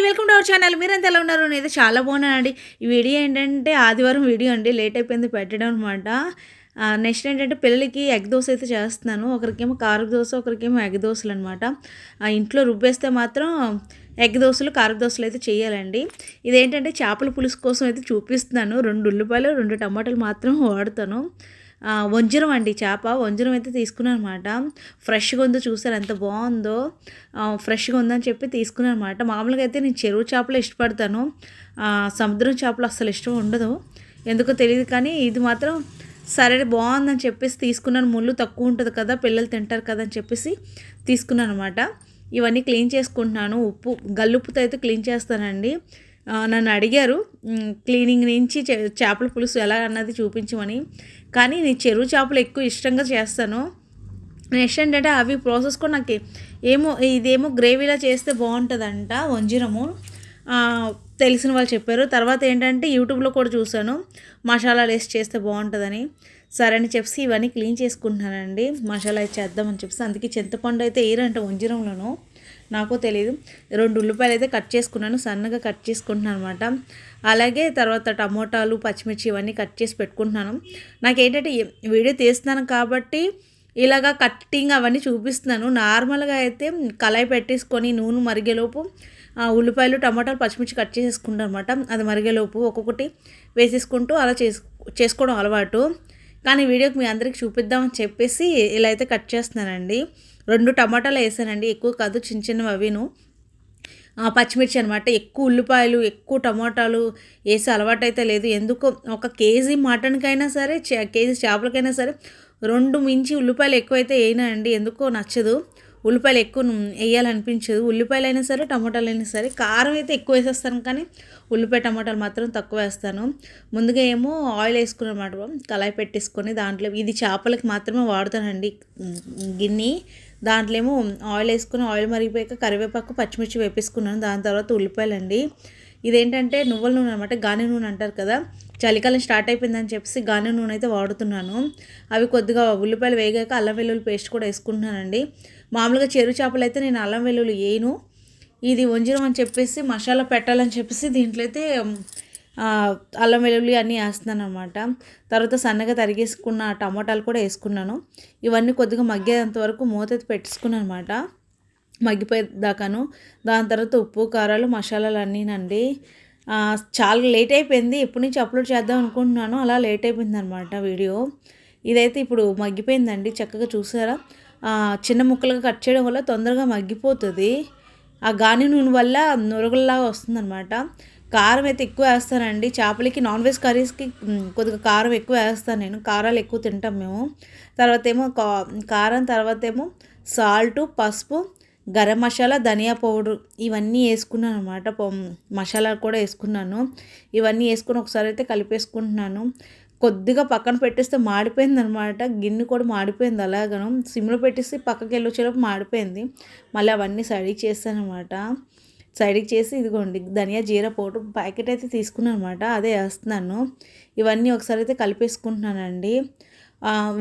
అండి welcome to our channel. మీరంతా ఎలా ఉన్నారు? నేనైతే చాలా బాగున్నానండి. ఈ వీడియో ఏంటంటే ఆదివారం వీడియో అండి. లేట్ అయిపోయింది పెట్టడం అనమాట నెక్స్ట్ ఏంటంటే పిల్లలకి ఎగ్ దోశ అయితే చేస్తున్నాను. ఒకరికేమో కార దోశ ఒకరికేమో ఎగ్ దోశలు అనమాట ఇంట్లో రుబ్బేస్తే మాత్రం ఎగ్ దోశలు కార దోశలు అయితే చేయాలండి. ఇదేంటంటే చేపల పులుసు కోసం అయితే చూపిస్తున్నాను. రెండు ఉల్లిపాయలు రెండు టమాటాలు మాత్రం వాడతాను. వంజరం అండి చేప. వంజరం అయితే తీసుకున్నాను అనమాట ఫ్రెష్గా ఉందో చూసారు ఎంత బాగుందో. ఫ్రెష్గా ఉందని చెప్పి తీసుకున్నాను అనమాట మామూలుగా అయితే నేను చెరువు చేపలు ఇష్టపడతాను. సముద్రం చేపలు అస్సలు ఇష్టం ఉండదు. ఎందుకో తెలియదు కానీ ఇది మాత్రం సరే బాగుందని చెప్పేసి తీసుకున్నాను. ముళ్ళు తక్కువ ఉంటుంది కదా పిల్లలు తింటారు కదా అని చెప్పేసి తీసుకున్నాను అనమాట ఇవన్నీ క్లీన్ చేసుకుంటున్నాను. ఉప్పు గల్లుప్పుతో అయితే క్లీన్ చేస్తానండి. నన్ను అడిగారు క్లీనింగ్ నుంచి చే- చేపల పులుసు ఎలా అన్నది చూపించమని. కానీ నేను చెరువు చేపలు ఎక్కువ ఇష్టంగా చేస్తాను. నెక్స్ట్ ఏంటంటే అవి ప్రాసెస్ కూడా నాకు ఏమో ఇదేమో గ్రేవీలా చేస్తే బాగుంటుందంట వంజిరము. తెలిసిన వాళ్ళు చెప్పారు. తర్వాత ఏంటంటే యూట్యూబ్లో కూడా చూశాను. మసాలాలు వేసి చేస్తే బాగుంటుందని. సరే అని చెప్పి ఇవన్నీ క్లీన్ చేసుకుంటున్నానండి. మసాలా చేద్దామని చెప్పి అందుకే చింతపండు అయితే ఏరంట వంజిరంలోను. నాకు తెలియదు రెండు ఉల్లిపాయలు అయితే కట్ చేసుకున్నాను సన్నగా కట్ చేసుకుంటున్నాను అనమాట అలాగే తర్వాత టమోటాలు పచ్చిమిర్చి ఇవన్నీ కట్ చేసి పెట్టుకుంటున్నాను. నాకు ఏంటంటే వీడియో తీస్తున్నాను కాబట్టి ఇలాగా కట్టింగ్ అవన్నీ చూపిస్తున్నాను. నార్మల్గా అయితే కళాయి పెట్టేసుకొని నూనె మరిగేలోపు ఉల్లిపాయలు టమాటాలు పచ్చిమిర్చి కట్ చేసేసుకుంటాను అనమాట అది మరిగేలోపు ఒక్కొక్కటి వేసేసుకుంటూ అలా చేసు చేసుకోవడం అలవాటు. కానీ వీడియోకి మీ అందరికి చూపిద్దామని చెప్పేసి ఇలా అయితే కట్ చేస్తున్నానండి. రెండు టమాటాలు వేసానండి. ఎక్కువ కాదు చిన్న చిన్నవి అవిను. పచ్చిమిర్చి అనమాట ఎక్కువ ఉల్లిపాయలు ఎక్కువ టమాటాలు వేసే అలవాటు అయితే లేదు. ఎందుకో ఒక కేజీ మటన్కైనా సరే చే- కేజీ చేపలకైనా సరే రెండు మించి ఉల్లిపాయలు ఎక్కువైతే వేయనా అండి ఎందుకో నచ్చదు. ఉల్లిపాయలు ఎక్కువ వేయాలనిపించదు. ఉల్లిపాయలు అయినా సరే టమాటాలు అయినా సరే కారం అయితే ఎక్కువ వేసేస్తాను కానీ ఉల్లిపాయ టమాటాలు మాత్రం తక్కువ వేస్తాను. ముందుగా ఏమో ఆయిల్ వేసుకుని అనమాట కళాయి పెట్టేసుకొని దాంట్లో ఇది చేపలకి మాత్రమే వాడతానండి. గిన్నె దాంట్లో ఏమో ఆయిల్ వేసుకుని ఆయిల్ మరిగిపోయాక కరివేపాకు పచ్చిమిర్చి వేపేసుకున్నాను. దాని తర్వాత ఉల్లిపాయలు అండి ఇదేంటంటే నువ్వుల నూనె అనమాట గాని నూనె అంటారు కదా. చలికాలం స్టార్ట్ అయిపోయిందని చెప్పేసి గాని నూనె అయితే వాడుతున్నాను. అవి కొద్దిగా ఉల్లిపాయలు వేగాక అల్లం వెల్లుల్లి పేస్ట్ కూడా వేసుకుంటున్నానండి. మామూలుగా చెరువు చేపలు అయితే నేను అల్లం వెల్లుల్లి వేయను. ఇది వంజరం అని చెప్పేసి మసాలా పెట్టాలని చెప్పేసి దీంట్లో అయితే అల్లం వెల్లుల్లి అన్నీ వేస్తున్నాను అనమాట తర్వాత సన్నగా తరిగేసుకున్న టమాటాలు కూడా వేసుకున్నాను. ఇవన్నీ కొద్దిగా మగ్గేంత వరకు మూత పెట్టుకున్నాను పెట్టేసుకున్నాను అనమాట మగ్గిపోయేదాకాను. దాని తర్వాత ఉప్పు కారాలు మసాలాలు అన్నీనండి చాలా లేట్ అయిపోయింది. ఎప్పటి నుంచి అప్లోడ్ చేద్దాం అనుకుంటున్నాను అలా లేట్ అయిపోయింది అనమాట వీడియో. ఇదైతే ఇప్పుడు మగ్గిపోయిందండి. చక్కగా చూసారా? చిన్న ముక్కలుగా కట్ చేయడం వల్ల తొందరగా మగ్గిపోతుంది. ఆ గాని నూనె వల్ల నురగల్లాగా వస్తుందన్నమాట. కారం అయితే ఎక్కువ వేస్తానండి. చేపలకి నాన్ వెజ్ కర్రీస్కి కొద్దిగా కారం ఎక్కువ వేస్తాను నేను. కారాలు ఎక్కువ తింటాం మేము. తర్వాత ఏమో కా- కారం తర్వాత ఏమో సాల్ట్ పసుపు గరం మసాలా ధనియా పౌడర్ ఇవన్నీ వేసుకున్నాను అనమాట మసాలా కూడా వేసుకున్నాను. ఇవన్నీ వేసుకుని ఒకసారి అయితే కలిపేసుకుంటున్నాను. కొద్దిగా పక్కన పెట్టేస్తే మాడిపోయింది అనమాట గిన్నె కూడా మాడిపోయింది అలాగను. సిమ్లో పెట్టేసి పక్కకి వెళ్ళొచ్చేలోపు మాడిపోయింది. మళ్ళీ అవన్నీ సడీ చేస్తానమాట సైడ్కి చేసి ఇదిగోండి ధనియా జీరా పౌడర్ ప్యాకెట్ అయితే తీసుకున్నాను అనమాట అదే వేస్తున్నాను. ఇవన్నీ ఒకసారి అయితే కలిపేసుకుంటున్నానండి.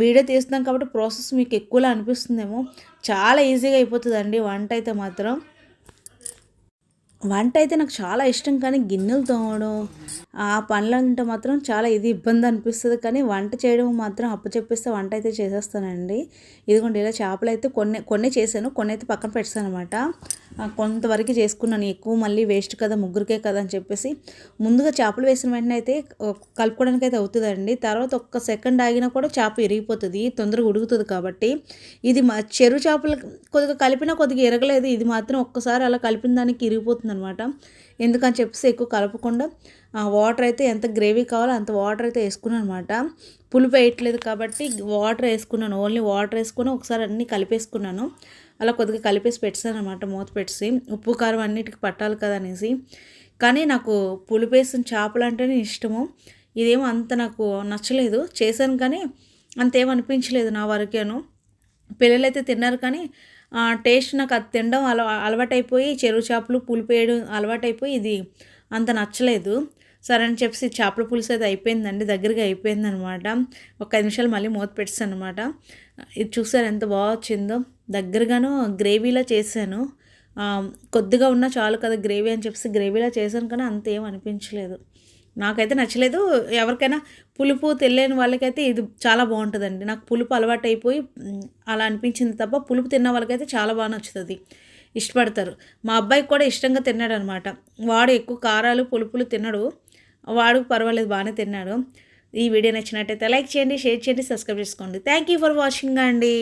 వీడియో తీస్తున్నాం కాబట్టి ప్రాసెస్ మీకు ఎక్కువలా అనిపిస్తుందేమో చాలా ఈజీగా అయిపోతుందండి వంట అయితే మాత్రం. వంట అయితే నాకు చాలా ఇష్టం కానీ గిన్నెలు తోమడం ఆ పనులంటే మాత్రం చాలా ఇది ఇబ్బంది అనిపిస్తుంది. కానీ వంట చేయడం మాత్రం అప్పచెప్పిస్తే వంట అయితే చేసేస్తానండి. ఇదిగోండి ఇలా చేపలు అయితే కొన్ని కొన్ని చేశాను. కొన్ని అయితే పక్కన పెట్టాను అనమాట కొంతవరకు చేసుకున్నాను. ఎక్కువ మళ్ళీ వేస్ట్ కదా ముగ్గురికే కదా అని చెప్పేసి. ముందుగా చేపలు వేసిన వెంటనే అయితే కలుపుకోవడానికి అయితే అవుతుందండి. తర్వాత ఒక్క సెకండ్ ఆగినా కూడా చేప ఇరిగిపోతుంది తొందరగా ఉడుకుతుంది కాబట్టి. ఇది మా చెరువు చేపలు కొద్దిగా కలిపినా కొద్దిగా ఇరగలేదు. ఇది మాత్రం ఒక్కసారి అలా కలిపిన దానికి ఇరిగిపోతుంది. అనమాట ఎందుకని చెప్పేసి ఎక్కువ కలపకుండా వాటర్ అయితే ఎంత గ్రేవీ కావాలో అంత వాటర్ అయితే వేసుకున్నాను అనమాట పులుపు వేయట్లేదు కాబట్టి వాటర్ వేసుకున్నాను. ఓన్లీ వాటర్ వేసుకొని ఒకసారి అన్నీ కలిపేసుకున్నాను. అలా కొద్దిగా కలిపేసి పెట్టాను అనమాట మూత పెట్టి. ఉప్పు కారం అన్నిటికి పట్టాలి కదా అనేసి. కానీ నాకు పులుపు వేసిన చేపలు అంటేనే ఇష్టము. ఇదేమో అంత నాకు నచ్చలేదు. చేశాను కానీ అంతేమనిపించలేదు నా వరకేను. పిల్లలైతే తిన్నారు కానీ టేస్ట్ నాకు అది తినడం అల అలవాటైపోయి చెరువు చేపలు పులుపు వేయడం అలవాటైపోయి ఇది అంత నచ్చలేదు. సరే అని చెప్పేసి చేపల పులుసు అయితే అయిపోయిందండి దగ్గరగా అయిపోయింది అనమాట ఒక ఐదు నిమిషాలు మళ్ళీ మూత పెట్టాను అనమాట ఇది చూసారు ఎంత బాగా వచ్చిందో? దగ్గరగాను గ్రేవీలా చేశాను. కొద్దిగా ఉన్నా చాలు కదా గ్రేవీ అని చెప్పేసి గ్రేవీలా చేశాను కానీ అంత ఏం అనిపించలేదు. నాకైతే నచ్చలేదు. ఎవరికైనా పులుపు తెలియని వాళ్ళకైతే ఇది చాలా బాగుంటుందండి. నాకు పులుపు అలవాటు అయిపోయి అలా అనిపించింది తప్ప పులుపు తిన్న వాళ్ళకైతే చాలా బాగా నచ్చుతుంది. ఇష్టపడతారు. మా అబ్బాయికి కూడా ఇష్టంగా తిన్నాడు అనమాట వాడు ఎక్కువ కారాలు పులుపులు తినడు. వాడు పర్వాలేదు బాగానే తిన్నాడు. ఈ వీడియో నచ్చినట్టయితే లైక్ చేయండి షేర్ చేయండి సబ్స్క్రైబ్ చేసుకోండి. థ్యాంక్ యూ ఫర్ వాచింగ్ అండి.